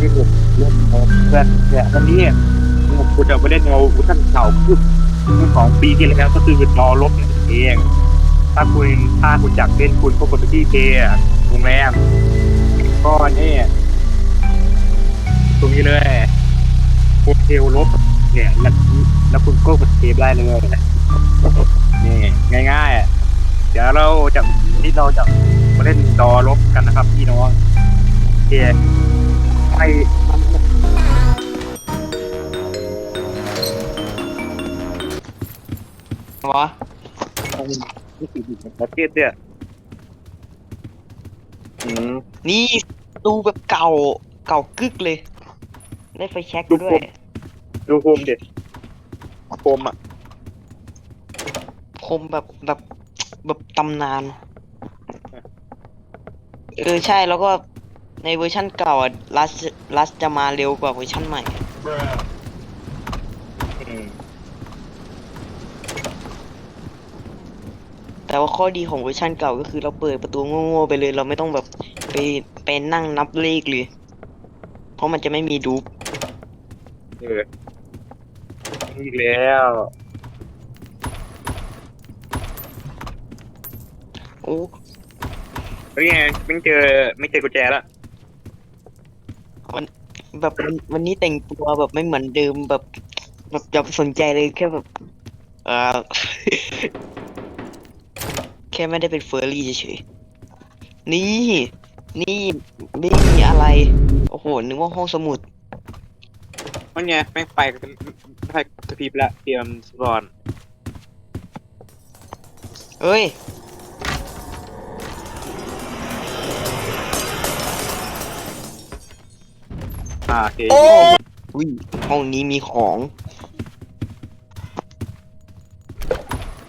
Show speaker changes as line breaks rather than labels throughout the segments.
นี่ผมเล่นเพื่อนเนี่ยวันนี้กูจะไปเล่นเอาอุทันเก่าคือของปีที่แล้วก็คือรอลบนั่นเอง ถ้าคุณถ้าคุณอยากเล่นคุณก็กดไปที่เพย์โรงแรมก็นี่ตรงนี้เลยโฮเทลลบเนี่ยแล้วแล้วคุณก็กดเทปได้เลยนี่ง่ายๆอะเดี๋ยวเราจะนี่เราจะมาเล่นดอลบกันนะครับพี่น้องโอเค ไป
วะ
นี่คือประเทศเนี่ย
อืมนี่ดูแบบเก่าเก่ากึกเลย ได้ไฟแช็กด้วย
ดูโฮมเด็ดโฮมอะ
คมแบบแบบแบบตำนาน เออใช่แล้วก็ ในเวอร์ชั่นเก่าอะลัสลัสจะมาเร็วกว่าเวอร์ชั่นใหม่
อืม
แต่ว่าข้อดีของเวอร์ชันเก่าก็คือเราเปิดประตูโง่ๆไปเลย เราไม่ต้องแบบไปไปนั่งนับเลขเลย เพราะมันจะไม่มีดูป
เอออีกแล้ว
โอ้
นี่ไงไม่เจอไม่เจอกุญแจแล้ว
แบบวันวันนี้แต่งตัวแบบไม่เหมือนเดิมแบบแบบจะสนใจเลยแค่แบบเออ แค่ไม่ได้เป็นเฟอร์รี่เฉยๆนี่ นี่ไม่มีอะไร โอ้โห นึกว่าห้องสมุด
มันไงแม่งไปไปกระพริบละเตรียมสปอน
เอ้ย
อ่าโอเค
อุ้ยห้องนี้มีของ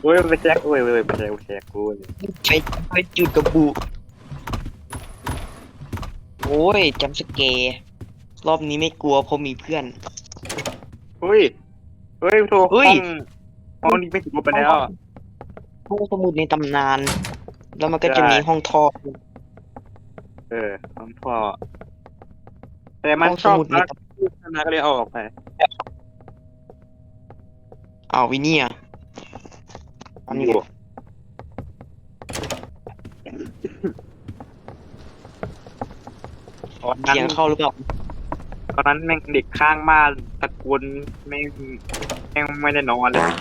โอ้ยไปแจ็คโอ้ยโอ้ยไปแจ็คไปแจ็คกู
ไปไปจุดกระบุโอ้ยจำสเกร์รอบนี้ไม่กลัวเพราะมีเพื่อน
เฮ้ย เฮ้ยโทร
เฮ้
ห้อยงห้องนี้ไม่ถึงไปแล้ว
ห้องสมุดในตำนาน แล้วมันก็จะ
ใช่
มีห้องท่อ
เออห้องพ่อ แต่มัน
ห้อง
ชอบ
สมุดใน
รักพูดนะก็เลยเอาออกไป
อ้าววินเนี่ยอันนี้
อยู่ตอนนั้น
เสียงเข้าหรือเปล่า
ตอนนั้นแม่งเด็กข้างบ้านตะโกนแม่งแม่งไม่ได้นอนเลย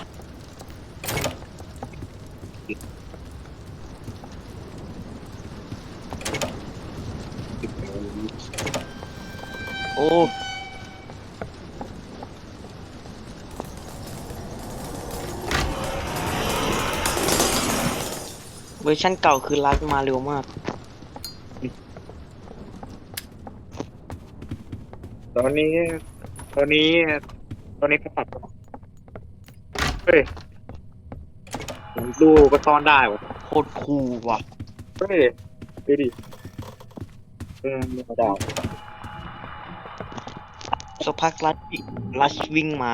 อ้เวอร์ชันเก่าคือรัดมาเร็วมาก
ตอนนี้ ตอนนี้ ตอนนี้ก็ตัดเฮ้ยผมดูก็ซ่อนได้วะ
โคตรคูลว่ะ
เฮ้ยดูดิเออมีกระดาษ
สักพักรัดรัดวิ่งมา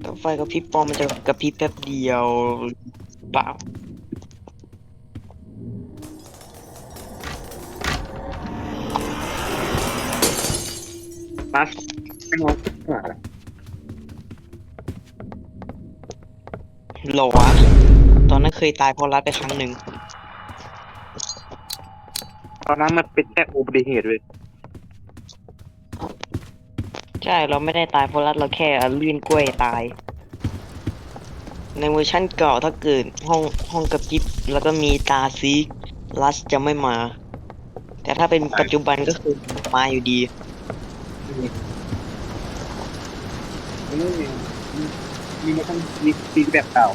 แต่ไฟกระพริบปอมมันจะกระพริบแป๊บเดียวเปล่า
นัดไม่งง
หรอวะตอนนั้นเคยตายเพราะรัดไปครั้งหนึ่ง
ตอนนั้นมันเป็นแค่อุบัติเหตุเว้ย
ใช่เราไม่ได้ตายเพราะรัดเราแค่ลื่นกล้วยตาย ในเวอร์ชั่นเก่าถ้าเกิดห้องห้องกระพริบแล้วก็มีตาซีกรัสจะไม่มา แต่ถ้าเป็นปัจจุบันก็คือมาอยู่ดี
มีมีมาทั้งมีซีแบบเก่า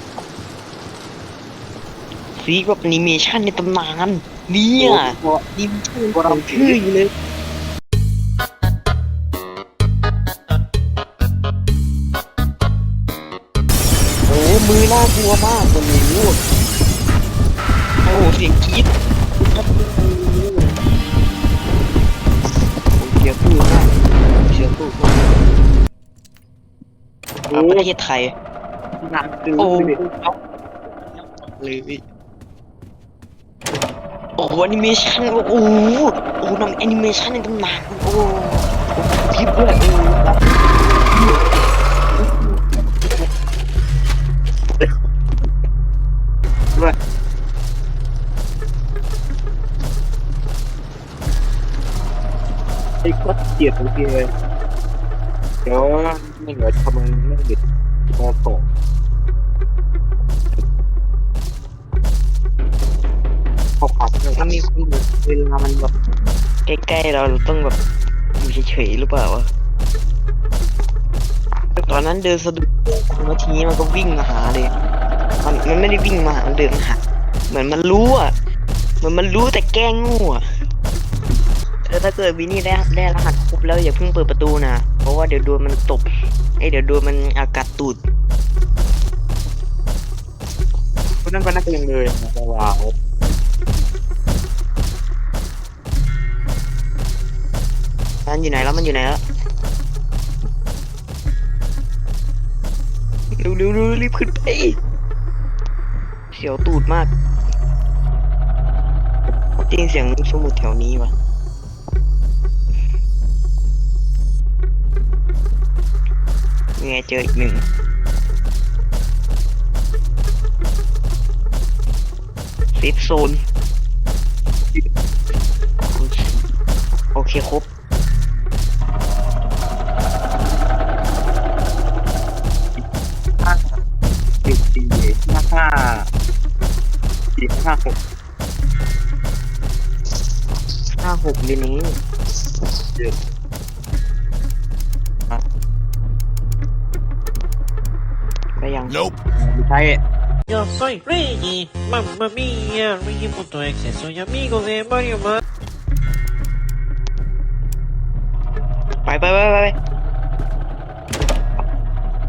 ซีกแบบแอนิเมชันในตำนาน เนี่ย
เพราะ
นี่มันชื่อของชื่ออยู่เลยโอ้มือน่ากลัวมากโอ้โหโอ้โหเสียงกรี๊ดโอ้เสียงตู้มากเสียงตู้มากอะประเทศไทย
หนังซื้อ
โอ้
เลย
เอาเลย โอ้โหแอนิเมชันโอ้โหโอ้โหนำแอนิเมชันในตำนานโอ้โหคลิปด้วยโอ้โห
ด้วยไอ้โคตรเกลียดโอเคเลยเดี๋ยวไม่เหลือทำไมไม่หยุดพอส่ง อขับเลย
ถ้ามีคนแบบเวลามันแบบใกล้ๆเราเราต้องแบบอยู่เฉยๆหรือเปล่าวะตอนนั้นเดินสะดุดแล้วทีนี้มันก็วิ่งมาหาเลย มันมันไม่ได้วิ่งมาหามันเดินมาหาเหมือนมันรู้อะเหมือนมันรู้แต่แกล้งงูอะเออถ้าเกิดวินนี่ได้ได้รหัสครบแล้วอย่าเพิ่งเปิดประตูนะเพราะว่าเดี๋ยวโดนมันตบเอ้เดี๋ยวโดนมันอากาศตูด
คนนั้นก็นักเลงเลยนะแต่ว่
มันอยู่ไหนแล้วมันอยู่ไหนแล้วเร็วเร็วเร็วรีบขึ้นไปเสียวตูดมากจริงเสียงสมุดแถวนี้วะนี่ไงเจออีกหนึ่งเซฟโซนโอเคครบ
ห้าหก
ห้าหกเดือนนี้
เจ็ด
ได้ยัง
Nope.
ไม่ใช่
Yo soy Reggie, mamma mia, Reggie.exe, soy amigo de Mario Man.
ไปไปไปไปไป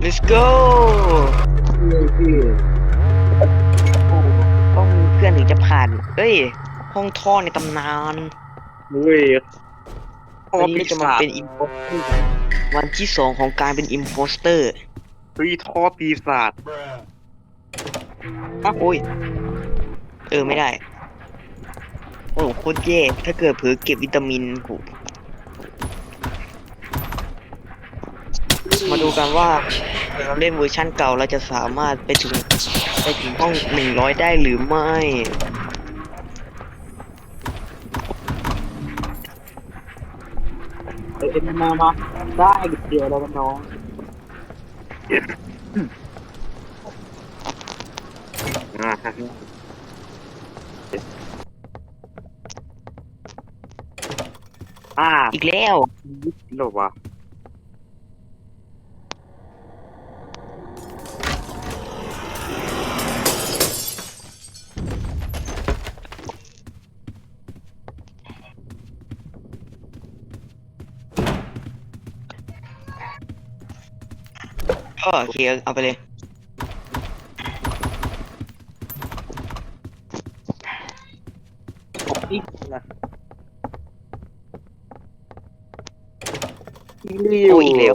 let's go
ที่
ต้องมีเพื่อนถึงจะผ่าน เอ้ย ห้องท่อในตำนาน
เว้ยพ่อ
วัน
ปี
นี้จะมา
ศาจ
เป็นอิมโพสเตอร์วันที่สองของการเป็นอิมโพสเตอร์
เฮ้ยท่อปีศาจ
โอ้ย เออไม่ได้ โอ้โคตรแย่ถ้าเกิดเผลอเก็บวิตามินโห มาดูกันว่าเราเล่นเวอร์ชั่นเก่าเราจะสามารถไปถึงไปถึงห้องหนึ่งร้อยได้หรือไม่
เอ็นมามาได้เดียวแล้วน้องอ่าฮะอ่า
อีกแล้ว
หรอ วะ
ก็โอเคเอาไปเลย
อีกนะ
โอ้อีกแล้ว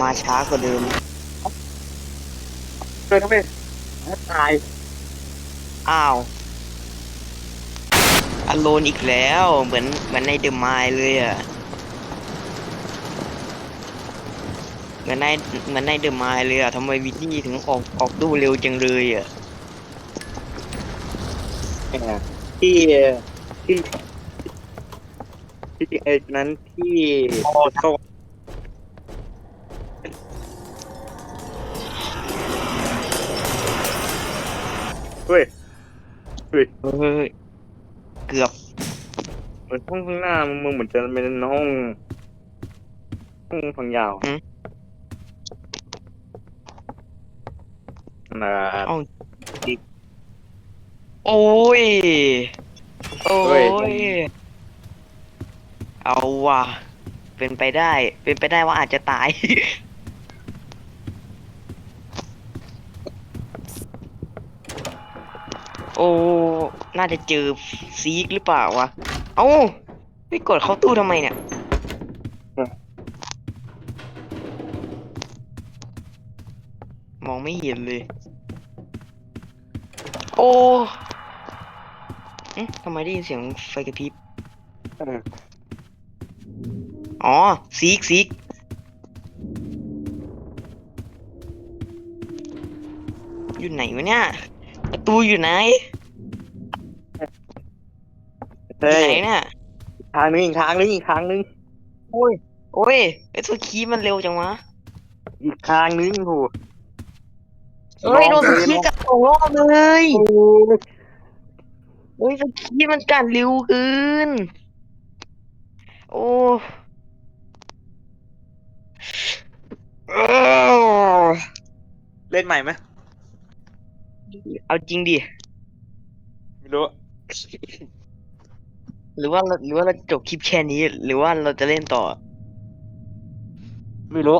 มาช้ากว่าเดิม
เคยทั้งเป็นตาย
อ้าว อโลนอีกแล้วเหมือนเหมือนในเดอะไมายเลยอะเหมือนในเหมือนในเดอะไมายเลยอะทำไมวินนี่ถึงออกออกตู้เร็วจังเลยอะ
ที่ที่ที่เอ็กนั้นที่โซ่เฮ้ยเฮ้ย
เฮ้ย เกือบ
เหมือนห้องข้างหน้ามึงเหมือนจะเป็นห้องห้องพังยาว
อืม
นะ
เอ้าโอ้ย โอ้ย เอาว่ะ เป็นไปได้ เป็นไปได้ว่าอาจจะตาย โอ้ น่าจะเจอซีกหรือเปล่าวะ เอ้าไม่กดเข้าตู้ทำไมเนี่ยมองไม่เห็นเลย โอ้เอ๊ะทำไมได้ยินเสียงไฟกระพริบ
เออ
อ๋อซีกซีกอยู่ไหนวะเนี่ยประตูอยู่ไหนอ
เฮ้
ยู่
ย
ไหนเนี่ย
ทางนึงอีกทางนึงอีกทางนึง
โอ้ยโอ้ยไอ้ตัวคีย์มันเร็วจังวะ
อีกทางนึงโห
เอ้ยโดน
ล
ส
อง
คีย์กัดสองรอบเลยโอ้ยสคีย์มันกัดเร็วเกินโอ้เอ้า
เล่นใหม่ไหม
เอาจริงดิ
ไม่รู้
หรือว่าเราหรือว่าเราจบคลิปแค่นี้ หรือว่าเราจะเล่นต่อ
ไม่รู้